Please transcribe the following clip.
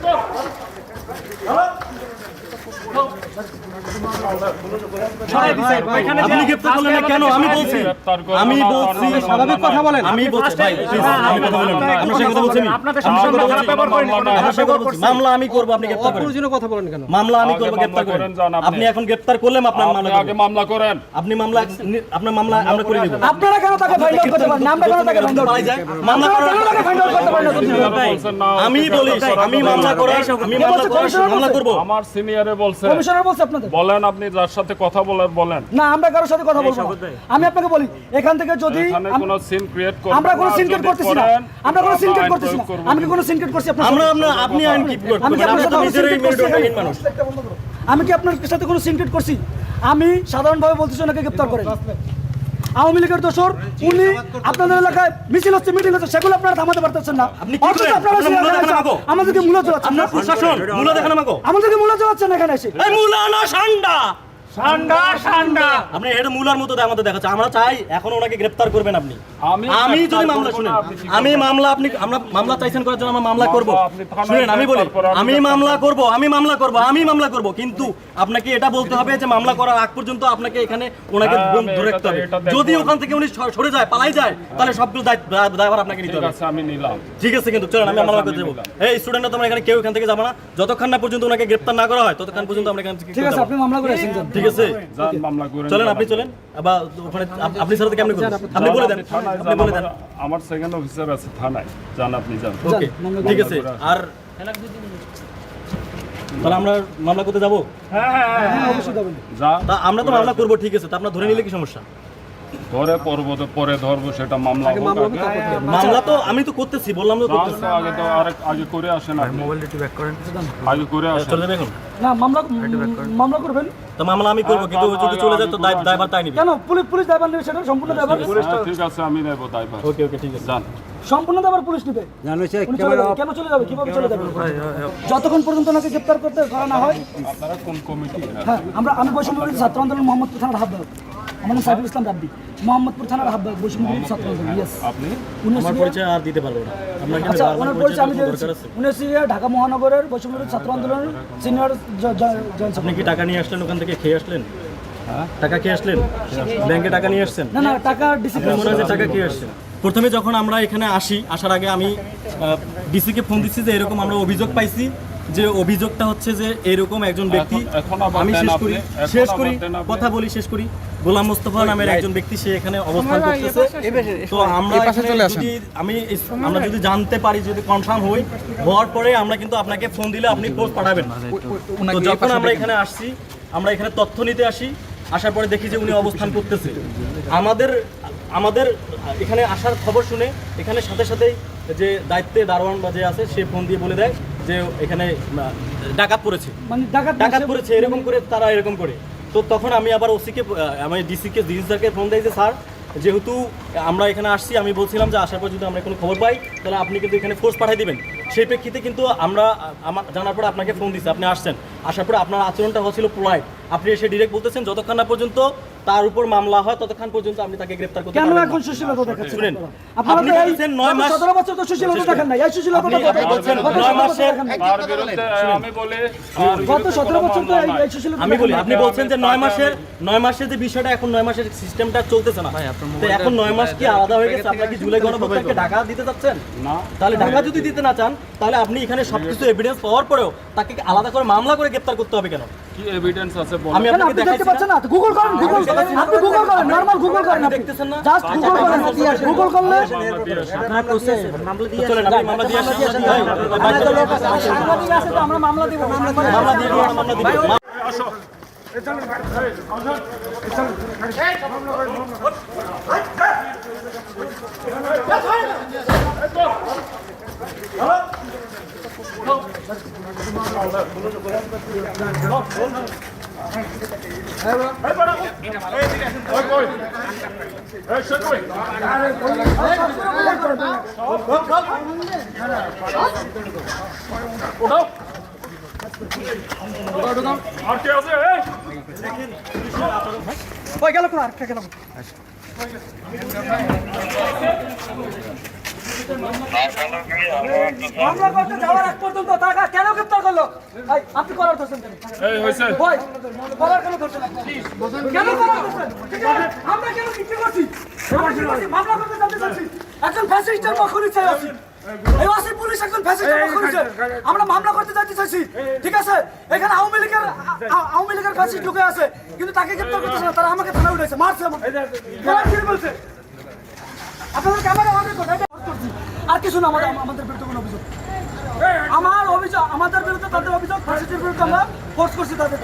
됐어. 어? আপনি গ্রেপ্তার করলেন না কেন? আমি বলছি। আমি বলছি স্বাভাবিক কথা বলেন। আমি বলছি ভাই আমি কথা বললাম না। আপনার কথা বলছি আমি। আপনাদের আমার সামনে কথা খারাপ বলছি। ব্যবহার করেনি, কোনো আপনার সাথে খারাপ কথা বলছি। মামলা আমি করব আপনি গ্রেপ্তার করেন। কথা বলেন কেন? মামলা আমি করব মামলা করেন। করেন, আপনি। আপনি এখন গ্রেপ্তার করলেন আপনার মামলা আগে মামলা করেন। আপনি মামলা আপনার মামলা আমরা করে দিব আপনারা কেন তাকে ফাইন্ড আউট করতে পারেন? আমরা কেন তাকে ফাইন্ড আউট পালাই যায় মামলা করার তাকে ফাইন্ড আউট করতে পারেন? না তুমি? বলছেন না, আমি বলি আমি মামলা করার আমি মামলা করব। আমার সিনিয়রে বলছে। কমিশনার বলছে আপনাদের? বলেন আপনি যার সাথে কথা বলার বলেন। না আমরা কারোর সাথে কথা বলব আমি আপনাকে বলি এখান থেকে যদি কোনো সিন ক্রিয়েট আমরা কোনো সিন ক্রিয়েট করতেছি না। আমরা কোনো সিন ক্রিয়েট করতেছি না। আমি কি কোনো ক্রিয়েট করছি আপনার আমরা আমরা আপনি আইন কি করতে আমি কি আপনার সাথে কোনো নিজেরই syndicate করছি? মানুষ। আমি কি আপনার সাথে কোনো সিনকেট করছি? আমি সাধারণভাবে বলতেছি ওনাকে গ্রেপ্তার করেন। আওয়ামী লীগের দোষর উনি আপনাদের এলাকায় মিছিল হচ্ছে মিটিং হচ্ছে সেগুলো আপনারা থামাতে পারতেছেন না। অথচ? আপনারা। আমাদেরকে মূল্য চালাচ্ছেন আমাদেরকে মূল্য চালাচ্ছেন এখানে এসে। মূলা না সান্ডা ঠান্ডা ঠান্ডা আপনি এটা মূলার মতো আমাদের দেখাচ্ছে। আমরা চাই এখন ওনাকে গ্রেফতার করবেন আপনি। আমি যদি মামলা শুনেন আমি মামলা আপনি আমরা মামলা চাইছেন করার জন্য আমরা মামলা করব। শুনেন আমি বলি আমি মামলা করব আমি মামলা করব আমি মামলা করব। কিন্তু আপনাকে এটা বলতে হবে যে মামলা করার আগ পর্যন্ত আপনাকে এখানে ওনাকে হ্যাঁ, ধরে রাখতে হবে। যদি ওখান থেকে উনি সরে যায় পালাই যায় তাহলে সবগুলো দায়িত্ব দায়ভার আপনাকে নিতে ঠিক হবে। আছে আমি নিলাম। ঠিক আছে কিন্তু চলেন আমি মামলা আমি করতে যাব। এই স্টুডেন্টরা তোমরা এখানে কেউ এখান থেকে যাব না। যতক্ষণ না পর্যন্ত ওনাকে গ্রেফতার না করা হয় ততক্ষণ পর্যন্ত আমরা এখান থেকে ঠিক আছে আপনি মামলা করে। ঠিক আছে করেন চলেন আপনি চলেন। আবার ওখানে আপনি স্যার কেমন করবেন? আপনি বলে দেন আপনি বলে দেন। আমার- সেকেন্ড অফিসার আছে থানায়। যান আপনি যান। ওকে ঠিক আছে। আর তাহলে আমরা মামলা করতে যাব? হ্যাঁ অবশ্যই যাবেন যা। তা আমরা তো মামলা করব ঠিক আছে। তা আপনার ধরে নিলে কি সমস্যা? ধরে তো পরে ধরবো সেটা মামলা মামলা তো আমি তো করতেছি বললাম তো করতেছি। আগে তো আরেক আগে করে আসেন আপনি। আগে করে আসেন। না মামলা মামলা করবেন? তো মামলা আমি করব কিন্তু যদি চলে যায় তো দায়- দায়ভার তাই নিবে। কেন? পুলিশ পুলিশ দায়ভার নেবে সেটা সম্পূর্ণ দায়ভার। হ্যাঁ, ঠিক আছে আমি নেব দায়ভার। ওকে ওকে ঠিক আছে। যান সম্পূর্ণ দাবার পুলিশ নেবে। কেন চলে যাবে? কীভাবে চলে যাবে? যতক্ষণ পর্যন্ত ওনাকে গ্রেপ্তার করতে করা না হয় আপনারা কোন কমিটি? হ্যাঁ আমরা আমি বৈষম্য ছাত্র আন্দোলন মোহাম্মদ থানার হাব্বাক আমার নাম সাইফুল ইসলাম রাব্বি মোহাম্মদপুর থানার হাব্বাক বৈষম্য বিরোধী ছাত্র ইয়েস আপনি? আমার পরিচয় আর দিতে পারব না। আচ্ছা ওনার পরিচয় আমি উনি হচ্ছে ঢাকা মহানগরের বিরোধী ছাত্র আন্দোলনের সিনিয়র জয়েন্ট আপনি কি টাকা নিয়ে আসলেন ওখান থেকে? খেয়ে আসলেন? টাকা খেয়ে আসলেন? ব্যাংকে টাকা নিয়ে আসছেন? না না টাকা ডিসিপ্লিন মনে হয় যে টাকা খেয়ে আসছেন? প্রথমে যখন আমরা এখানে আসি আসার আগে আমি ডিসিকে ফোন দিচ্ছি যে এরকম আমরা অভিযোগ পাইছি যে অভিযোগটা হচ্ছে যে এরকম একজন ব্যক্তি। আমি শেষ করি শেষ করি কথা বলি শেষ করি। গোলাম মোস্তফা নামের একজন ব্যক্তি সে এখানে অবস্থান করতেছে। তো আমরা এখানে যদি আমি আমরা যদি জানতে পারি যদি কনফার্ম হই হওয়ার পরে আমরা কিন্তু আপনাকে ফোন দিলে আপনি পোস্ট পাঠাবেন। তো যখন আমরা এখানে আসছি। আমরা এখানে তথ্য নিতে আসি। আসার পরে দেখি যে উনি অবস্থান করতেছে। আমাদের আমাদের এখানে আসার খবর শুনে এখানে সাথে সাথেই যে দায়িত্বে দারোয়ান বা যে আছে সে ফোন দিয়ে বলে দেয় যে এখানে ডাকাত পড়েছে। মানে ডাকাত ডাকাত পড়েছে এরকম করে তারা এরকম করে। তো তখন আমি আবার ওসিকে আমি ডিসিকে ডিসি স্যারকে ফোন দেয় যে, স্যার, যেহেতু আমরা এখানে আসছি, আমি বলছিলাম যে আসার পর যদি আমরা কোনো খবর পাই, তাহলে আপনি কিন্তু এখানে ফোর্স পাঠিয়ে দেবেন। সেই প্রেক্ষিতে কিন্তু আমরা আমার জানার পর আপনাকে ফোন দিচ্ছি আপনি আসছেন। আসার পর আপনার আচরণটা হচ্ছিল পোলাইট আপনি এসে ডিরেক্ট বলতেছেন, যতক্ষণ না পর্যন্ত তার উপর মামলা হয় ততক্ষণ পর্যন্ত আপনি তাকে গ্রেপ্তার করতে কেন। এখন সুশীলতা দেখাচ্ছেন শুনেন, আপনি বলছেন নয় মাস- সতেরো বছর তো সুশীলতা দেখেন না এই সুশীলতা আপনি বলছেন নয় মাসের তার বিরুদ্ধে আমি বলি গত বিরুদ্ধে সতেরো কোনো বছর তো এই- সুশীলতা আমি বলি আপনি বলছেন যে নয় মাসের নয় মাসের যে বিষয়টা এখন নয় মাসের সিস্টেমটা চলতেছে না। তো এখন নয় মাস কি আলাদা হয়ে গেছে? আপনার কি জুলাই গণভোটকে ঢাকা দিতে চাচ্ছেন? না। তাহলে ঢাকা যদি দিতে না চান তাহলে আপনি এখানে সবকিছু এভিডেন্স পাওয়ার পরেও তাকে আলাদা করে মামলা করে গ্রেপ্তার করতে হবে কেন? কি এভিডেন্স আছে বলেন আমি আপনাকে দেখতে দেখাচ্ছি পাচ্ছেন না গুগল করেন গুগল আপনি গুগল করেন নরমাল গুগল করেন আপনি দেখতেছেন না? জাস্ট গুগল করেন গুগল করলে মামলা দিয়ে আসেন। তো চলেন আপনি মামলা দিয়ে আসেন সাংবাদিক আছে তো আমরা মামলা দিব মামলা করে মামলা দিয়ে দিন, মামলা দিয়ে দিন। আর আছে গেল কোন আর কে মামলা করতে যাওয়ার আগ পর্যন্ত টাকা কেন এই, আপনি করার ধরছেন কলার কেন ধরছেন কেন কলার ধরছেন? আমরা কেন কি করছি? মামলা করতে জানতে চাচ্ছি। একজন ফ্যাসিস্টের মখনই চাই আসি। এই ওয়াসি পুলিশ একজন ফ্যাসিস্টের মখনই চাই। আমরা মামলা করতে যাচ্ছি চাইছি ঠিক আছে এখানে আওয়ামী লীগের আওয়ামী লীগের ফ্যাসিস্ট ঢুকে আছে কিন্তু তাকে গ্রেপ্তার করতেছে না তারা আমাকে থানায় উঠেছে মারছে আমাকে বলছে আপনাদের ক্যামেরা অন রেকর্ড এটা অন করছি আর কিছু না আমাদের আমাদের বিরুদ্ধে কোনো অভিযোগ। আমার অভিযোগ আমাদের বিরুদ্ধে তাদের অভিযোগ ফ্যাসিস্টের বিরুদ্ধে আমরা ফোর্স করছি তাদের